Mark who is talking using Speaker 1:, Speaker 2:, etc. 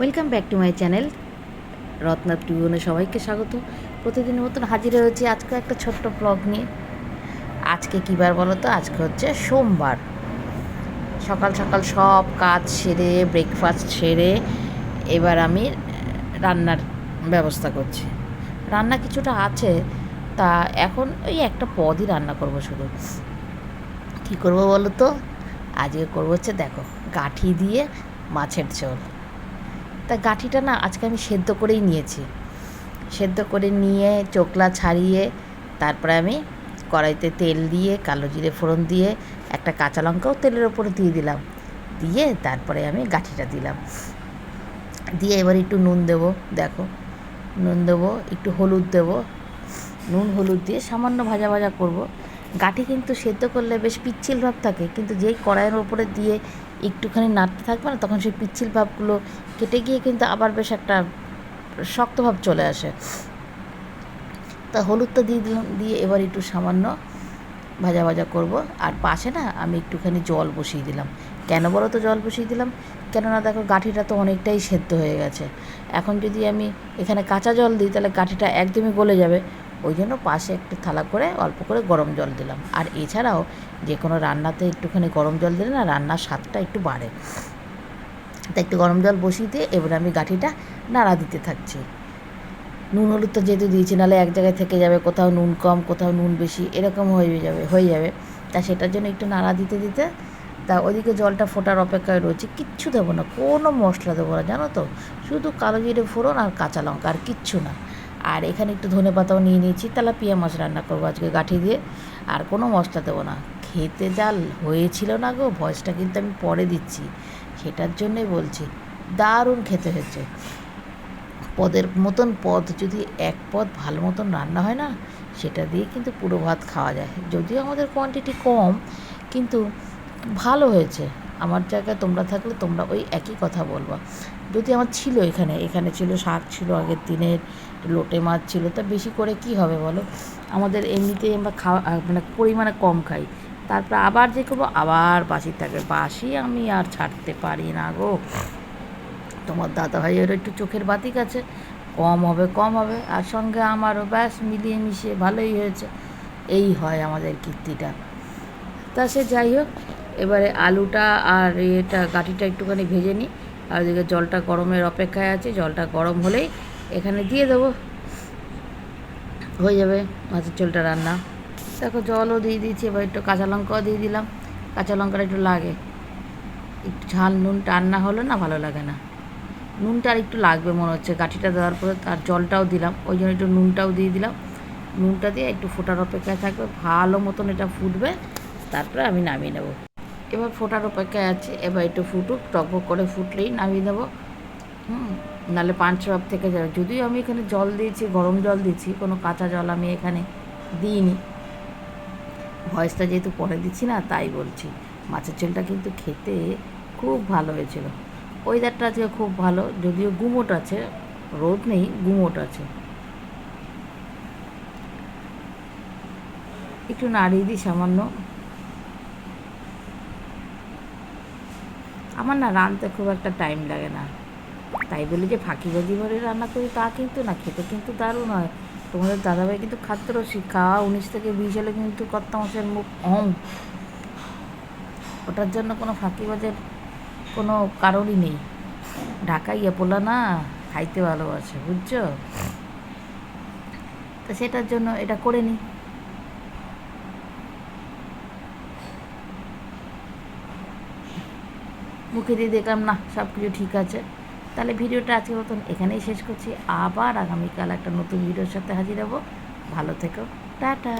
Speaker 1: Welcome back to my channel Ratna টিউনে সবাইকে স্বাগত। প্রতিদিনের মতন হাজির হয়েছি আজকে একটা ছোট্ট ব্লগ নিয়ে। আজকে কী বার বলো তো? আজকে হচ্ছে সোমবার। সকাল সকাল সব কাজ সেরে ব্রেকফাস্ট সেরে, এবার আমি রান্নার ব্যবস্থা করছি। রান্না কিছুটা আছে, তা এখন ওই একটা পদই রান্না করব শুধু। কী করব বলো তো? আজকে করব হচ্ছে দেখো, গাঠি দিয়ে মাছের ঝোল। তা গাঠিটা না আজকে আমি সেদ্ধ করেই নিয়েছি। সেদ্ধ করে নিয়ে চোকলা ছাড়িয়ে তারপরে আমি কড়াইতে তেল দিয়ে, কালো জিরে ফোড়ন দিয়ে, একটা কাঁচা লঙ্কাও তেলের ওপরে দিয়ে দিলাম। দিয়ে তারপরে আমি গাঠিটা দিলাম। দিয়ে এবার একটু নুন দেবো, দেখো। নুন দেবো, একটু হলুদ দেবো। নুন, হলুদ দিয়ে সামান্য ভাজা ভাজা করব। গাঠি কিন্তু সেদ্ধ করলে বেশ পিচ্ছিল ভাব থাকে, কিন্তু যেই কড়াইয়ের ওপরে দিয়ে একটুখানি নাড়তে থাকবে না, তখন সেই পিচ্ছিল ভাবগুলো কেটে গিয়ে কিন্তু আবার বেশ একটা শক্ত ভাব চলে আসে। তা হলুদটা দিয়ে দিলাম, দিয়ে এবার একটু সামান্য ভাজা ভাজা করব। আর পাশে না আমি একটুখানি জল বসিয়ে দিলাম। কেন বলো তো জল বসিয়ে দিলাম? কেননা দেখো গাঠিটা তো অনেকটাই সেদ্ধ হয়ে গেছে। এখন যদি আমি এখানে কাঁচা জল দিই, তাহলে গাঠিটা একদমই গলে যাবে। ওই জন্য পাশে একটু থালা করে অল্প করে গরম জল দিলাম। আর এছাড়াও যে কোনো রান্নাতে একটুখানি গরম জল দিলে না রান্নার স্বাদটা একটু বাড়ে। তা একটু গরম জল বসিয়ে দিয়ে এবারে আমি গাঠিটা নাড়া দিতে থাকছি। নুন হলুদ তো যেহেতু দিয়েছি, নাহলে এক জায়গায় থেকে যাবে, কোথাও নুন কম, কোথাও নুন বেশি, এরকম হয়ে যাবে হয়ে যাবে। তা সেটার জন্য একটু নাড়া দিতে দিতে তা ওদিকে জলটা ফোটার অপেক্ষায় রয়েছে, কিচ্ছু দেবো না, কোনো মশলা দেবো না, জানো তো? শুধু কালো জিরে ফোড়ন আর কাঁচা লঙ্কা, আর কিচ্ছু না। আর এখানে একটু ধনে পাতাও নিয়ে নিয়েছি। তাহলে তেলাপিয়া মাছ রান্না করব আজকে গাঠি দিয়ে। আর কোনো মশলা দেবো না। খেতে জাল হয়েছিল না গো, ভয়েসটা কিন্তু আমি পরে দিচ্ছি। সেটার জন্যই বলছি, দারুণ খেতে হয়েছে। পদের মতন পদ, যদি এক পদ ভালো মতন রান্না হয় না, সেটা দিয়ে কিন্তু পুরো ভাত খাওয়া যায়। যদিও আমাদের কোয়ান্টিটি কম, কিন্তু ভালো হয়েছে। আমার জায়গায় তোমরা থাকলে তোমরা ওই একই কথা বলবা। যদি আমার ছিল এখানে এখানে ছিল শাক ছিল, আগের দিনের লোটে মাছ ছিল, তা বেশি করে কি হবে বলো? আমাদের এমনিতেই আমরা খাওয়া মানে পরিমাণে কম খাই। তারপর আবার যে করব, আবার বাসি থাকে। বাসি আমি আর ছাড়তে পারি না গো। তোমার দাদা ভাইয়েরও একটু চোখের বাতিক আছে। কম হবে কম হবে। আর সঙ্গে আমারও ব্যাস মিলিয়ে মিশিয়ে ভালোই হয়েছে। এই হয় আমাদের কীর্তিটা। তা সে যাই হোক এবারে আলুটা আর এটা গাঠিটা একটুখানি ভেজে নিই। আর ওদিকে জলটা গরমের অপেক্ষায় আছে, জলটা গরম হলেই এখানে দিয়ে দেবো। হয়ে যাবে মাছের ঝোলটা রান্না। দেখো জলও দিয়ে দিয়েছি, এবার একটু কাঁচা লঙ্কাও দিয়ে দিলাম। কাঁচা লঙ্কাটা একটু লাগে। একটু ঝাল, নুন টান না হলে না ভালো লাগে না। নুনটা আর একটু লাগবে মনে হচ্ছে গাঠিটা দেওয়ার পরে তার জলটাও দিলাম। ওই জন্য একটু নুনটাও দিয়ে দিলাম। নুনটা দিয়ে একটু ফোটার অপেক্ষায় থাকবে, ভালো মতন এটা ফুটবে, তারপরে আমি নামিয়ে নেব। এবার ফোটার অপেক্ষায় আছে। এবার একটু ফুটুক, টকবক করে ফুটলেই নামিয়ে দেবো। হুম, নাহলে পাঁচ ভাব থেকে যাবে। যদিও আমি এখানে জল দিয়েছি, গরম জল দিয়েছি, কোনো কাঁচা জল আমি এখানে দিইনি। ভয়েসটা যেহেতু পরে দিচ্ছি না, তাই বলছি। মাছের ঝোলটা কিন্তু খেতে খুব ভালো হয়েছিল। ওয়েদারটা আজকে খুব ভালো, যদিও গুমোট আছে, রোদ নেই, গুমোট আছে। একটু নাড়িয়ে দিই সামান্য। আমার না রাঁধতে খুব একটা টাইম লাগে না। তাই বলে যে ফাঁকিবাজি ভরে রান্না করি তা কিন্তু না, খেতে কিন্তু দারুণ হয়। তোমাদের দাদাভাই কিন্তু খাদ্য রসিক, খাওয়া উনিশ থেকে বিশ হলে কিন্তু কর্তা মাসের মুখ অম ওটার জন্য কোনো ফাঁকিবাজের কোনো কারণই নেই। ঢাকাইয়া পোলা না, খাইতে ভালোবাসে, বুঝছ? তো সেটার জন্য এটা করে নিই মুখে দিয়ে দেখলাম, না সব কিছু ঠিক আছে। তাহলে ভিডিওটা আজকের মতন এখানেই শেষ করছি। আবার আগামীকাল একটা নতুন ভিডিওর সাথে হাজির হব। ভালো থেকো। টাটা।